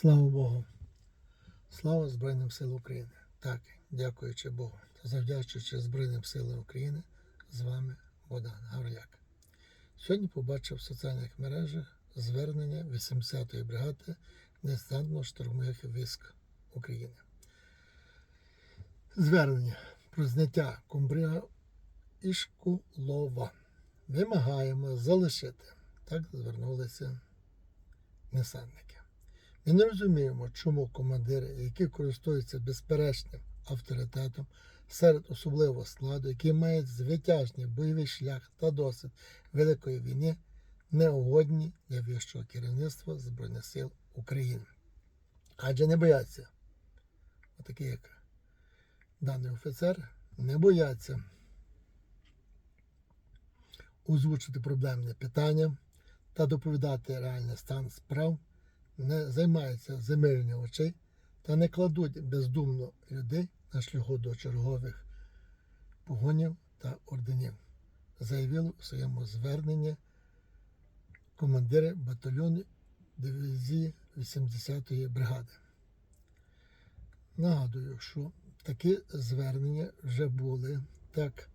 Слава Богу. Слава Збройним силам України. Так, дякуючи Богу завдячуючи Збройним силам України, з вами Богдан Гавриляк. Сьогодні побачив в соціальних мережах звернення 80-ї бригади десантно-штурмових військ України. Звернення про зняття комбрига Ішкулова. Вимагаємо залишити. Так звернулися десантники. Ми не розуміємо, чому командири, які користуються безперечним авторитетом серед особливого складу, які мають звитяжний бойовий шлях та досвід Великої війни, не угодні для вищого керівництва Збройних сил України. Адже не бояться, отакі як даний офіцер, не бояться озвучити проблемне питання та доповідати реальний стан справ не займаються замиренням очей та не кладуть бездумно людей на шляху до чергових погонів та орденів, заявили у своєму зверненні командири батальйону дивізії 80-ї бригади. Нагадую, що такі звернення вже були. Так,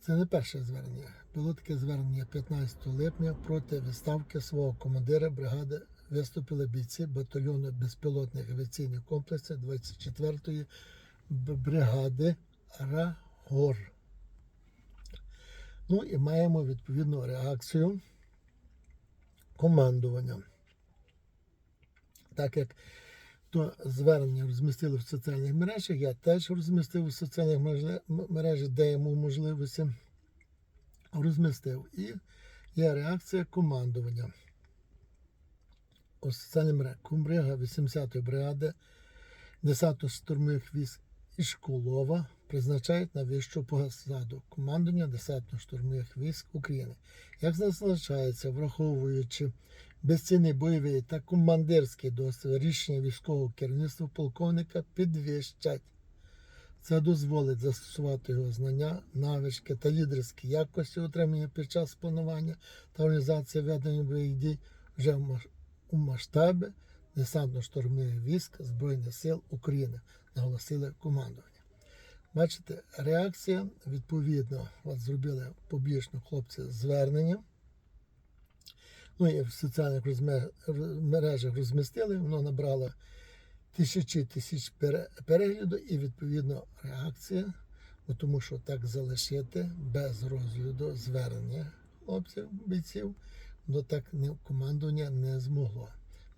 це не перше звернення. Було таке звернення 15 липня проти відставки свого командира бригади виступили бійці батальйону безпілотних авіаційних комплексів 24-ї бригади Рагор. Ну і маємо відповідну реакцію командування. Так як то звернення розмістили в соціальних мережах, я теж розмістив у соціальних мережах, де йому можливості розмістив. І є реакція командування. Соціальній Кумбрига 80-ї бригади десантно-штурмових військ Ішкулова призначають на вищу посаду командування десантно-штурмових військ України. Як зазначається, враховуючи безцінний бойовий та командирський досвід рішення військового керівництва полковника підвищать. Це дозволить застосувати його знання, навички та лідерські якості отримання під час планування та організації ведення бойових дій вже в у масштабі десантно-штурмових військ Збройних сил України, наголосили командування. Бачите, реакція відповідно, от зробили побічно хлопці звернення. Ну і в соціальних мережах розмістили, воно набрало тисячі тисяч пере- перегляду і відповідно реакція, бо тому що так залишити без розгляду звернення хлопців, бійців, ну так не, командування не змогло.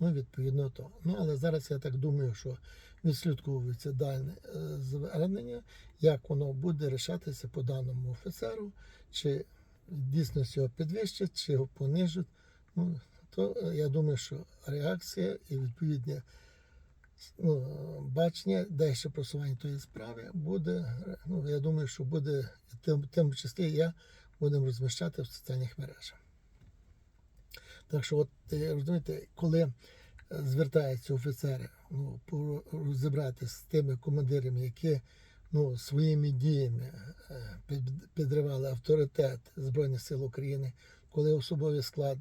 Ну, відповідно то. Ну, але зараз я так думаю, що відслідковується дане е, звернення, як воно буде рішатися по даному офіцеру, чи дійсно його підвищать, чи його понижать. Ну, то е, я думаю, що реакція і відповідне ну, бачення, далі просування тої справи буде. Ну, я думаю, що буде тим, тим числі я будемо розміщати в соціальних мережах. Так що, от е, розумієте, коли е, звертаються офіцери ну, розібратися з тими командирами, які ну, своїми діями е, підривали авторитет Збройних сил України, коли особовий склад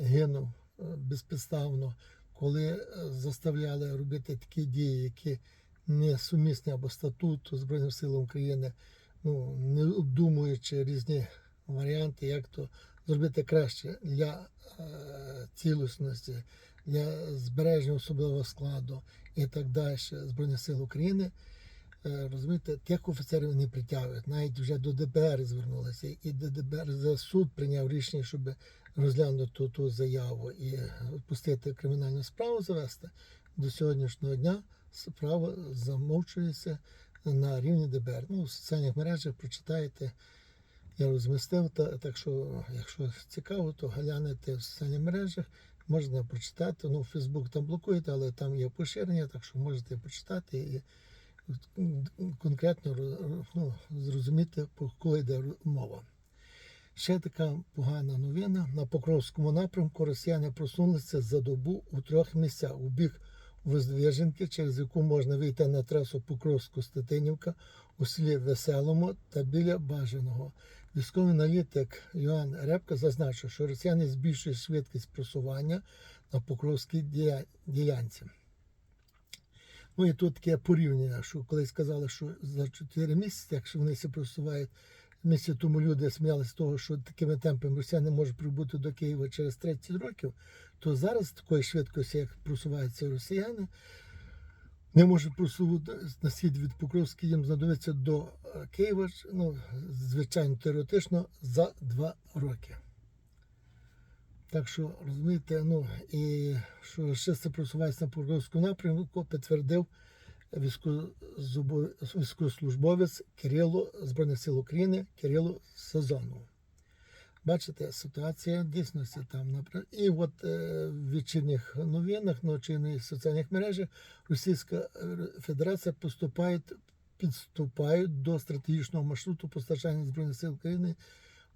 гинув безпідставно, коли заставляли робити такі дії, які не сумісні або статуту Збройних сил України, ну, не обдумуючи різні варіанти, як то зробити краще для е, цілісності, для збереження особливого складу і так далі Збройних сил України. Е, Розумієте, тих офіцерів не притягують. Навіть вже до ДБР звернулися, і до ДБР за суд прийняв рішення, щоб розглянути ту, ту заяву і пустити кримінальну справу завести. До сьогоднішнього дня справа замовчується на рівні ДБР. Ну, в соціальних мережах прочитаєте. Я розмістив, та, так що, якщо цікаво, то глянете в соціальних мережах, можна прочитати. Ну, Фейсбук там блокуєте, але там є поширення, так що можете почитати і конкретно ну, зрозуміти, про кого йде мова. Ще така погана новина. На Покровському напрямку росіяни просунулися за добу у трьох місцях. У бік Воздвиженки, через яку можна вийти на трасу Покровську-Стетинівка у селі Веселому та біля Бажаного. Військовий аналітик Йоанн Репка зазначив, що росіяни збільшують швидкість просування на Покровській ділянці. Ну і тут таке порівняння, що колись сказали, що за 4 місяці, якщо вони себе просувають, місяці тому люди сміялися з того, що такими темпами росіяни можуть прибути до Києва через 30 років, то зараз такої швидкості, як просуваються росіяни, не можуть просувати на схід від Покровська, їм знадобиться до е, Києва, ну, звичайно, теоретично, за 2 роки. Так що, розумієте, ну і що ще це просувається на Покровському напрямку, підтвердив військовослужбовець Кирило Збройних сил України Кирило Сезонов. Бачите, ситуація дійсно там напрямку. І от е, в вечірніх новинах, ну, чи на соціальних мережах Російська Федерація поступає, підступають до стратегічного маршруту постачання Збройних сил України.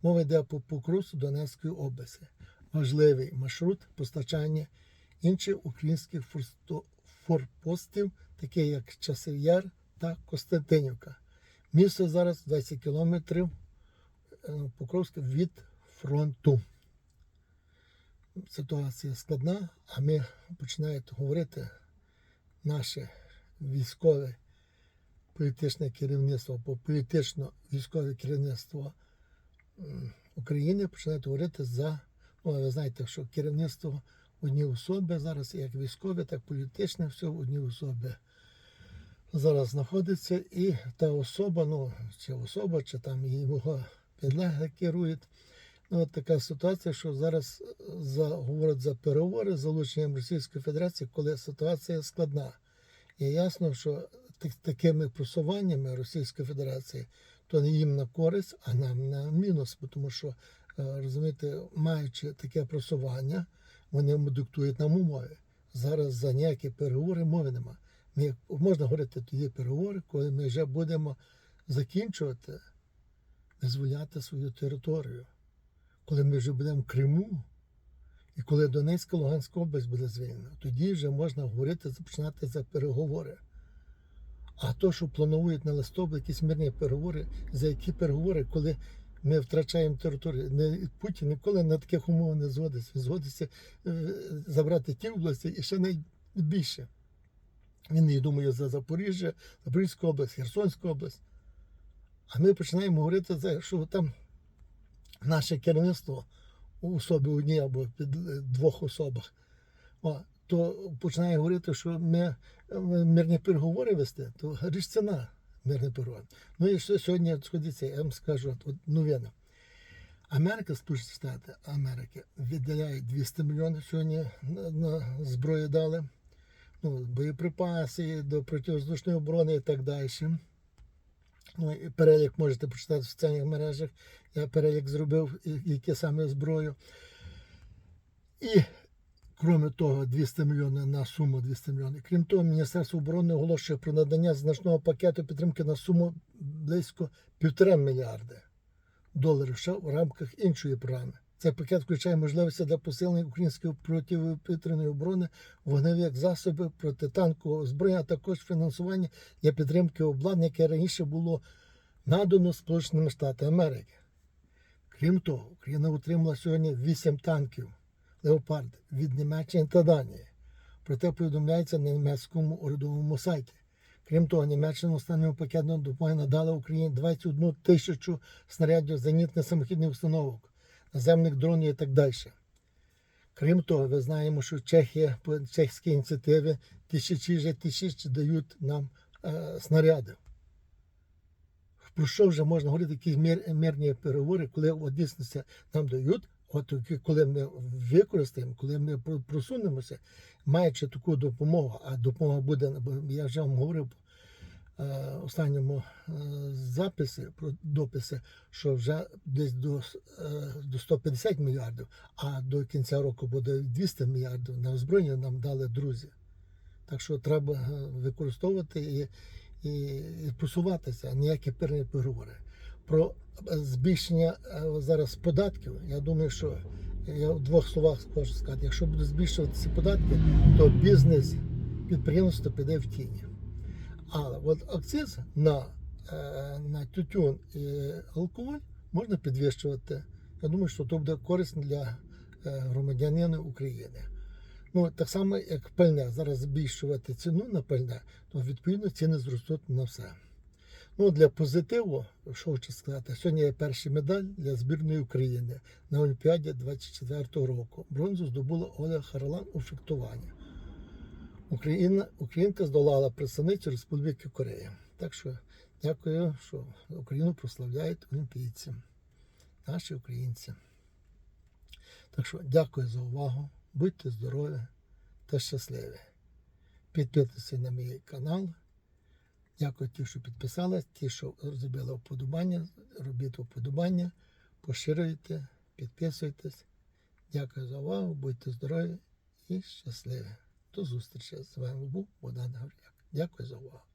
Мова йде по Покровську Донецької області. Важливий маршрут постачання інших українських форпостів, такі як Часів'яр та Костянтинівка. Місто зараз 20 кілометрів е, Покровська від фронту. Ситуація складна, а ми починаємо говорити наше військове політичне керівництво, по політично військове керівництво України починають говорити за, ну, ви знаєте, що керівництво одні особи зараз, як військове, так і політичне, все в одній особи зараз знаходиться. І та особа, ну, чи особа, чи там його підлеглі керують. Ну, от така ситуація, що зараз за, говорять за переговори з залученням Російської Федерації, коли ситуація складна. І ясно, що так- такими просуваннями Російської Федерації то не їм на користь, а нам на мінус, тому що, е, розумієте, маючи таке просування, вони диктують нам умови. Зараз за ніякі переговори мови нема. Ми, можна говорити тоді переговори, коли ми вже будемо закінчувати визволяти свою територію, коли ми вже будемо в Криму, і коли Донецька Луганська область буде звільнена, тоді вже можна говорити, починати за переговори. А то, що планують на листопад якісь мирні переговори, за які переговори, коли ми втрачаємо територію, Путін ніколи на таких умовах не згодиться. Він згодиться е, забрати ті області і ще найбільше. Він не думає за Запоріжжя, Запорізьку область, Херсонську область. А ми починаємо говорити, за, що там наше керівництво у особі одній або під е, двох особах. То починає говорити, що ми е, мирні переговори вести, то річ ціна мирні переговори. Ну і що сьогодні сходиться, я вам скажу от, новина. Америка, Сполучені Штати Америки виділяють 200 мільйонів сьогодні на, зброю дали. Ну, боєприпаси до противоздушної оборони і так далі. Ну, і перелік можете почитати в соціальних мережах. Я перелік зробив, яке саме зброю. І Крім того, 200 мільйонів на суму 200 мільйонів. Крім того, Міністерство оборони оголошує про надання значного пакету підтримки на суму близько півтора мільярда доларів ще в рамках іншої програми. Цей пакет включає можливості для посилення української протиповітряної оборони, вогневих засобів, протитанкового озброєння, а також фінансування для підтримки обладнання, яке раніше було надано Сполученими Штатами Америки. Крім того, Україна отримала сьогодні 8 танків Леопард від Німеччини та Данії. Про те повідомляється на німецькому урядовому сайті. Крім того, Німеччина останнього пакетного допомоги надала Україні 21 тисячу снарядів зенітних самохідних установок, наземних дронів і так далі. Крім того, ви знаємо, що Чехія по чеській ініціативі тисячі вже тисячі дають нам е, снаряди. Про що вже можна говорити, якісь мир, мирні переговори, коли от дійсно нам дають, от коли ми використаємо, коли ми просунемося, маючи таку допомогу, а допомога буде, я вже вам говорив в останньому е, записі про дописи, що вже десь до, е, до 150 мільярдів, а до кінця року буде 200 мільярдів на озброєння нам дали друзі. Так що треба е, використовувати і, і, і просуватися, ніякі перні переговори. Про е, збільшення е, зараз податків, я думаю, що я в двох словах хочу сказати, якщо будуть збільшуватися податки, то бізнес підприємство піде в тіні. Але от акциз на, е, на тютюн і алкоголь можна підвищувати. Я думаю, що то буде корисно для е, громадянина України. Ну, так само, як пальне. Зараз збільшувати ціну на пальне, то відповідно ціни зростуть на все. Ну, для позитиву, що хочу сказати, сьогодні є перша медаль для збірної України на Олімпіаді 24-го року. Бронзу здобула Оля Харлан у фехтуванні. Україна, Українка здолала представницю Республіки Корея. Так що дякую, що Україну прославляють олімпійці, наші українці. Так що дякую за увагу. Будьте здорові та щасливі. Підписуйтесь на мій канал. Дякую ті, що підписались, ті, що зробили вподобання, робіть вподобання, поширюйте, підписуйтесь. Дякую за увагу, будьте здорові і щасливі. До зустрічі. З вами був Богдан Гавряк. Дякую за увагу.